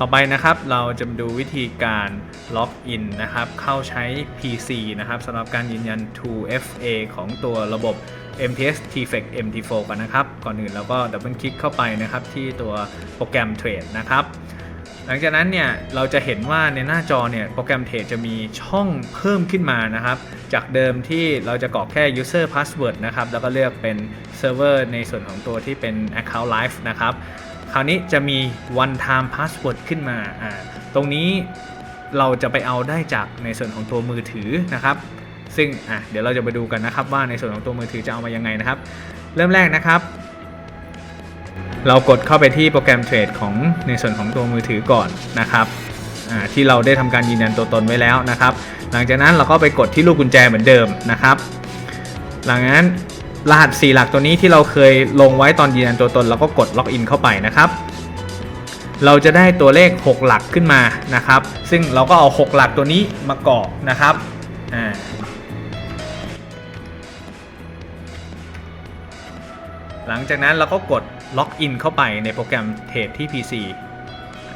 ต่อไปนะครับเราจะดูวิธีการล็อกอินนะครับเข้าใช้ PC นะครับสำหรับการยืนยัน 2FA ของตัวระบบ MTS TFX MT4 กันนะครับ ก่อนอื่นเราก็ดับเบิลคลิกเข้าไปนะครับที่ตัวโปรแกรมเทรดนะครับ หลังจากนั้นเนี่ยเราจะเห็นว่าในหน้าจอเนี่ยโปรแกรมเทรดจะมีช่องเพิ่มขึ้นมานะครับ จากเดิมที่เราจะกรอกแค่ user password นะครับ แล้วก็เลือกเป็น server ในส่วนของตัวที่เป็น account live นะครับ คราวนี้จะมี one time password ขึ้นมาอ่าตรงนี้เราจะไปเอาได้จากในส่วนของตัวมือถือนะครับ ซึ่งอะเดี๋ยวเราจะไปดูกันนะครับว่าในส่วนของตัวมือถือจะเอามายังไงนะครับ เริ่มแรกนะครับ เรากดเข้าไปที่โปรแกรมเทรดของในส่วนของตัวมือถือก่อนนะครับที่เราได้ทำการยืนยันตัวตนไว้แล้วนะครับ หลังจากนั้นเราก็ไปกดที่ลูกกุญแจเหมือนเดิมนะครับ หลังจากนั้นรหัส 4 หลักตัวนี้ที่เราเคยลงไว้ตอนยืนยันตัวตนเราก็กดล็อกอินเข้าไปนะครับ เราจะได้ตัวเลข 6 หลักขึ้นมานะครับ ซึ่งเราก็เอา 6 หลักตัวนี้มากรอกนะครับอ่า หลังจากนั้นเราก็กดล็อกอินเข้าไปในโปรแกรมเทรดที่ PC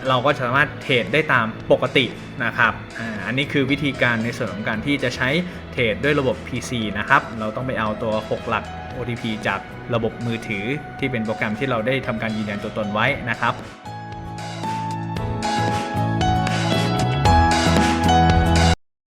เราก็สามารถเทรดได้ตามปกตินะครับออันนี้คือวิธีการในส่วนของการที่จะใช้เทรดด้วยระบบ PC นะครับ เราต้องไปเอาตัว 6 หลัก OTP จากระบบมือถือที่เป็นโปรแกรมที่เราได้ทำการยืนยันตัวตนไว้นะครับ